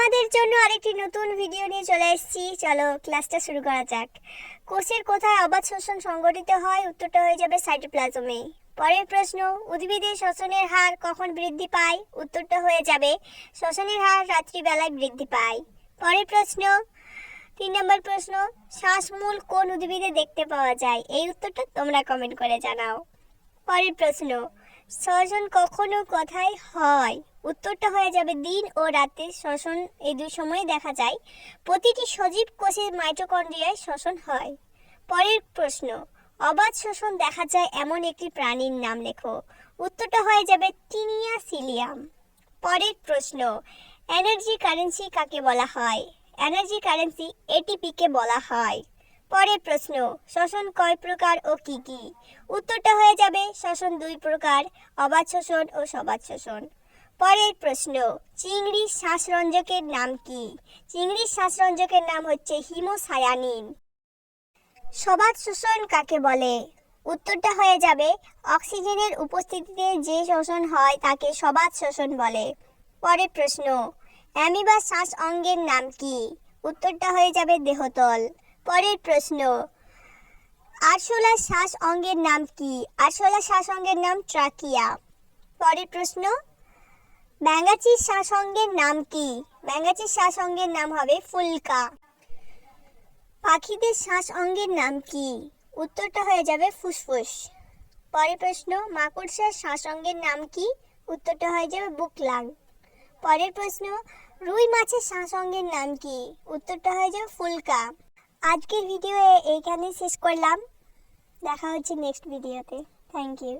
তোমাদের জন্য আরেকটি নতুন ভিডিও নিয়ে চলে এসেছি। চলো ক্লাসটা শুরু করা যাক। কোষের কোথায় অবাধ শ্বসন সংগঠিত হয়? উত্তরটা হয়ে যাবে সাইটোপ্লাজমে। পরের প্রশ্ন, উদ্ভিদের শ্বসনের হার কখন বৃদ্ধি পায়? উত্তরটা হয়ে যাবে শ্বসনের হার রাত্রিবেলায় বৃদ্ধি পায়। পরের প্রশ্ন, তিন নম্বর প্রশ্ন, শ্বাসমূল কোন উদ্ভিদে দেখতে পাওয়া যায়? এই উত্তরটা তোমরা কমেন্ট করে জানাও। পরের প্রশ্ন শ্বসন কখনো কোথায় হয়। উত্তরটা হয়ে যাবে দিন ও রাতে। শ্বসন এই দুই সময় দেখা যায়। প্রতিটি সজীব কোষে মাইটোকন্ড্রিয়ায় শ্বসন হয়। পরের প্রশ্ন, অবাধ শোষণ দেখা যায় এমন একটি প্রাণীর নাম লেখো। উত্তরটা হয়ে যাবে টিনিয়া সিলিয়াম। পরের প্রশ্ন এনার্জি কারেন্সি কাকে বলা হয়? এনার্জি কারেন্সি এটিপিকে বলা হয়। পরের প্রশ্ন, শ্বসন কয় প্রকার ও কি কি? উত্তরটা হয়ে যাবে শ্বসন দুই প্রকার, অবাধ শোষণ ও সবাধ শোষণ পরের প্রশ্ন, চিংড়ি শ্বাসরঞ্জকের নাম কি? চিংড়ির শ্বাসরঞ্জকের নাম হচ্ছে হিমোসায়ানিন। সবাদ শোষণ কাকে বলে? উত্তরটা হয়ে যাবে অক্সিজেনের উপস্থিতিতে যে শোষণ হয় তাকে সবাদ শোষণ বলে। পরের প্রশ্ন, অ্যামিবা শ্বাস অঙ্গের নাম কি? উত্তরটা হয়ে যাবে দেহতল। পরের প্রশ্ন। আরশোলা শ্বাস অঙ্গের নাম কি? আরশোলা শ্বাস অঙ্গের নাম ট্রাকিয়া। পরের প্রশ্ন ব্যাঙ্গাচির শ্বাস অঙ্গের নাম কি? ব্যাঙ্গাচির শ্বাস অঙ্গের নাম হবে ফুলকা। পাখিদের শ্বাস অঙ্গের নাম কি? উত্তরটা হয়ে যাবে ফুসফুস। পরের প্রশ্ন, মাকড়সার শ্বাস অঙ্গের নাম কি? উত্তরটা হয়ে যাবে বুকলাং। পরের প্রশ্ন, রুই মাছের শ্বাস অঙ্গের নাম কি? উত্তরটা হয়ে যাবে ফুলকা। আজকের ভিডিও এইখানে শেষ করলাম। দেখা হচ্ছে নেক্সট ভিডিওতে থ্যাংক ইউ